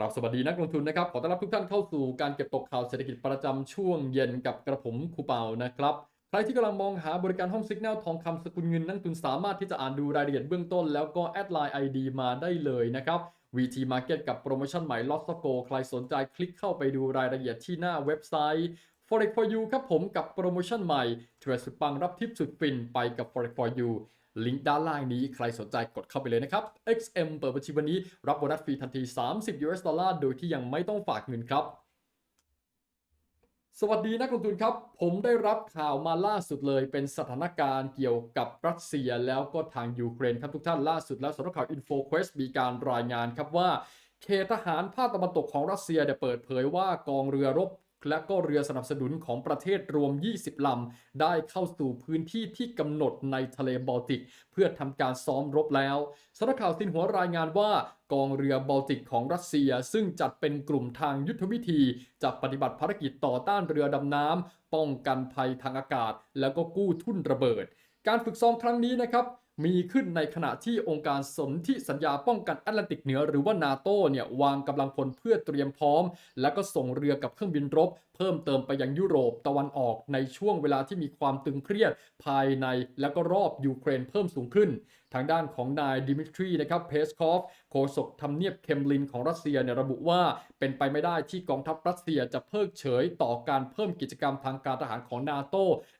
ครับสวัสดีนักลงทุนนะครับ ขอต้อนรับทุกท่านเข้าสู่การเก็บตกข่าวเศรษฐกิจประจำช่วงเย็นกับกระผมครูเปานะครับ ใครที่กำลังมองหาบริการห้องสิกแนลทองคำสกุลเงินนักลงทุนสามารถที่จะอ่านดูรายละเอียดเบื้องต้น แล้วก็แอดไลน์ ID มาได้เลยนะครับ VT Market กับโปรโมชั่นใหม่ Lots of Go ใครสนใจคลิกเข้าไปดูรายละเอียดที่หน้าเว็บไซต์ Forex for you ครับผมกับโปรโมชั่นใหม่เทรดสุดปังรับทิปสุดฟินไปกับ Forex for you ลิงก์ด้านล่างนี้ใครสนใจกดเข้าไปเลยนะครับ XM เปิดบัญชีวันนี้รับโบนัสฟรีทันที 30 US ดอลลาร์โดยที่ยังไม่ต้องฝากเงินครับ สวัสดีนักลงทุนครับ ผมได้รับข่าวมาล่าสุดเลย เป็นสถานการณ์เกี่ยวกับรัสเซียแล้วก็ทางยูเครนครับทุกท่านล่าสุดแล้วสำนักข่าว InfoQuest มีการรายงานครับว่าเขตทหารภาคตะวันตกของรัสเซียเนี่ยเปิดเผยว่ากองเรือรบ และก็เรือสนับสนุนของประเทศรวม 20 ลำ ได้เข้าสู่พื้นที่ที่กำหนดในทะเลบอลติก เพื่อทำการซ้อมรบแล้วสำนักข่าวซินหัวรายงานว่ากองเรือบอลติกของรัสเซีย ซึ่งจัดเป็นกลุ่มทางยุทธวิธี จะปฏิบัติภารกิจต่อต้านเรือดำน้ำป้องกันภัยทางอากาศ แล้วก็กู้ทุ่นระเบิด การฝึกซ้อมครั้งนี้นะครับมีขึ้นในขณะที่องค์การสนธิสัญญาป้องกันแอตแลนติกเหนือหรือว่านาโตเนี่ยวางกำลังพลเพื่อเตรียมพร้อม แล้วก็ส่งเรือกับเครื่องบินรบ เพิ่มเติมไปยังยุโรปตะวันออกในช่วงเวลาที่มีความตึงเครียดภายในและก็รอบยูเครนเพิ่มสูงขึ้น ทางด้านของนายดิมิทรีนะครับเพสคอฟโฆษกทำเนียบเคมลินของรัสเซียเนี่ยระบุว่าเป็นไปไม่ได้ที่กองทัพรัสเซียจะเพิกเฉยต่อการเพิ่มกิจกรรมทางการทหารของนาโต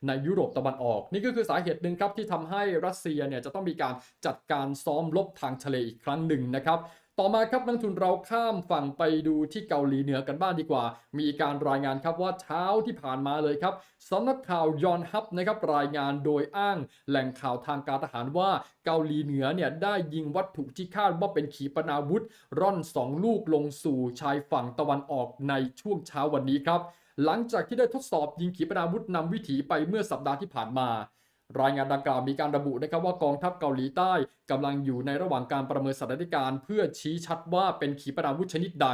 ในยุโรปตะวันออก นี่ก็คือสาเหตุหนึ่งครับที่ทำให้รัสเซียเนี่ยจะต้องมีการจัดการซ้อมรบทางทะเลอีกครั้งหนึ่งนะครับต่อมาครับนักทุนเราข้ามฝั่งไปดูที่เกาหลีเหนือกันบ้างดีกว่า มีการรายงานครับว่าเช้าที่ผ่านมาเลยครับสำนักข่าวยอนฮับนะครับรายงานโดยอ้างแหล่งข่าวทางการทหารว่าเกาหลีเหนือเนี่ยได้ยิงวัตถุที่คาดว่าเป็นขีปนาวุธ ร่อนสองลูกลงสู่ชายฝั่งตะวันออกในช่วงเช้าวันนี้ครับ หลังจากที่ได้ทดสอบยิงขีปนาวุธนำวิถีไปเมื่อสัปดาห์ที่ผ่านมา รายงานดังกล่าวมีการระบุนะครับว่ากองทัพเกาหลีใต้กำลังอยู่ในระหว่างการประเมินสถานการณ์ เพื่อชี้ชัดว่าเป็นขีปนาวุธชนิดใด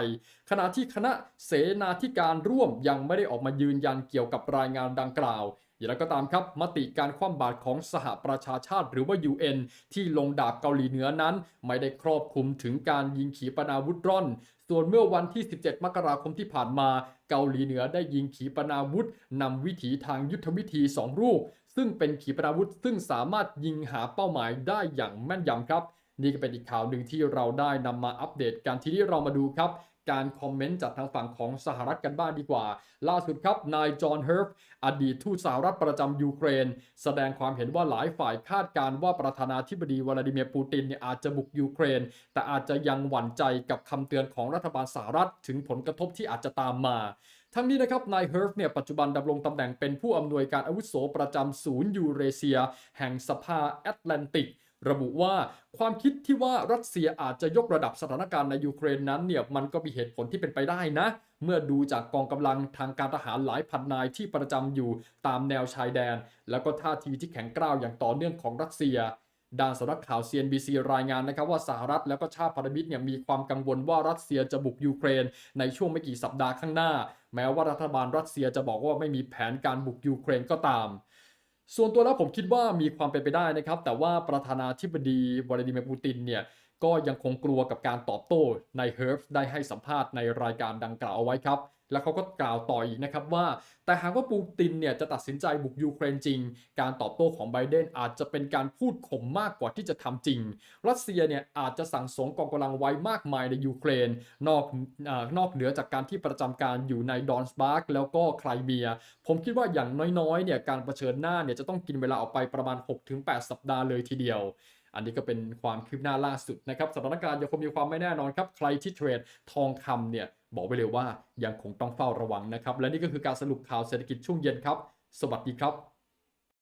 ขณะที่คณะเสนาธิการร่วมยังไม่ได้ออกมายืนยันเกี่ยวกับรายงานดังกล่าว อย่างไรก็ตามครับมติการคว่ำบาตรของสหประชาชาติหรือว่า UN ที่ลงดาบเกาหลีเหนือนั้น ไม่ได้ครอบคลุมถึงการยิงขีปนาวุธร่อน ส่วนเมื่อวันที่ 17 มกราคมที่ผ่านมา เกาหลีเหนือได้ยิงขีปนาวุธนำวิถีทางยุทธวิธี2รูปซึ่งเป็นขีปนาวุธซึ่งสามารถยิงหาเป้าหมายได้อย่างแม่นยำครับ นี่ก็เป็นอีกข่าวหนึ่งที่เราได้นำมาอัปเดตกันทีนี้เรามาดูครับการคอมเมนต์จากทางฝั่งของสหรัฐกันบ้างดีกว่า ล่าสุดครับ นายจอห์นเฮิร์ฟอดีตทูตสหรัฐประจำยูเครน แสดงความเห็นว่าหลายฝ่ายคาดการณ์ว่าประธานาธิบดีวลาดิเมียร์ปูตินเนี่ยอาจจะบุกยูเครน แต่อาจจะยังหวั่นใจกับคำเตือนของรัฐบาลสหรัฐ ถึงผลกระทบที่อาจจะตามมาทั้งนี้นะครับ นายเฮิร์ฟเนี่ยปัจจุบันดำรงตำแหน่งเป็นผู้อำนวยการอาวุโสประจำศูนย์ยูเรเซีย แห่งสภาแอตแลนติก ระบุว่าความคิดที่ว่ารัสเซียอาจจะยกระดับสถานการณ์ในยูเครนนั้นเนี่ยมันก็มีเหตุผลที่เป็นไปได้นะ เมื่อดูจากกองกำลังทางการทหารหลายพันนายที่ประจำอยู่ตามแนวชายแดน แล้วก็ท่าทีที่แข็งกร้าวอย่างต่อเนื่องของรัสเซียด้านสำนักข่าว CNBC รายงานนะครับว่าสหรัฐแล้วก็ชาติพันธมิตรเนี่ยมีความกังวลว่ารัสเซียจะบุกยูเครน ในช่วงไม่กี่สัปดาห์ข้างหน้า แม้ว่ารัฐบาลรัสเซียจะบอกว่าไม่มีแผนการบุกยูเครนก็ตาม ส่วนตัวแล้วผมคิดว่ามีความเป็นไปได้นะครับ แต่ว่าประธานาธิบดีวลาดิเมียร์ปูตินเนี่ย ก็ยังคงกลัวกับการตอบโต้ในเฮิร์ฟได้ให้สัมภาษณ์ในรายการดังกล่าวเอาไว้ครับ แล้วเขาก็กล่าวต่ออีกนะครับว่า แต่หากว่าปูตินเนี่ยจะตัดสินใจบุกยูเครนจริง การตอบโต้ของไบเดนอาจจะเป็นการพูดข่มมากกว่าที่จะทำจริง รัสเซียเนี่ยอาจจะสั่งสมกองกำลังไว้มากมายในยูเครน นอกอนอกเหนือจากการที่ประจำการอยู่ในดอนสบาร์กแล้วก็ไครเมีย ผมคิดว่าอย่างน้อยๆเนี่ยการเผชิญหน้าเนี่ยจะต้องกินเวลาออกไปประมาณ 6-8 สัปดาห์เลยทีเดียว อันนี้ก็เป็นความคืบหน้าล่าสุดนะครับสถานการณ์ยังคงมีความไม่แน่นอนครับ ใครที่เทรดทองคำเนี่ยบอกไปเลยว่ายังคงต้องเฝ้าระวังนะครับ และนี่ก็คือการสรุปข่าวเศรษฐกิจช่วงเย็นครับ สวัสดีครับ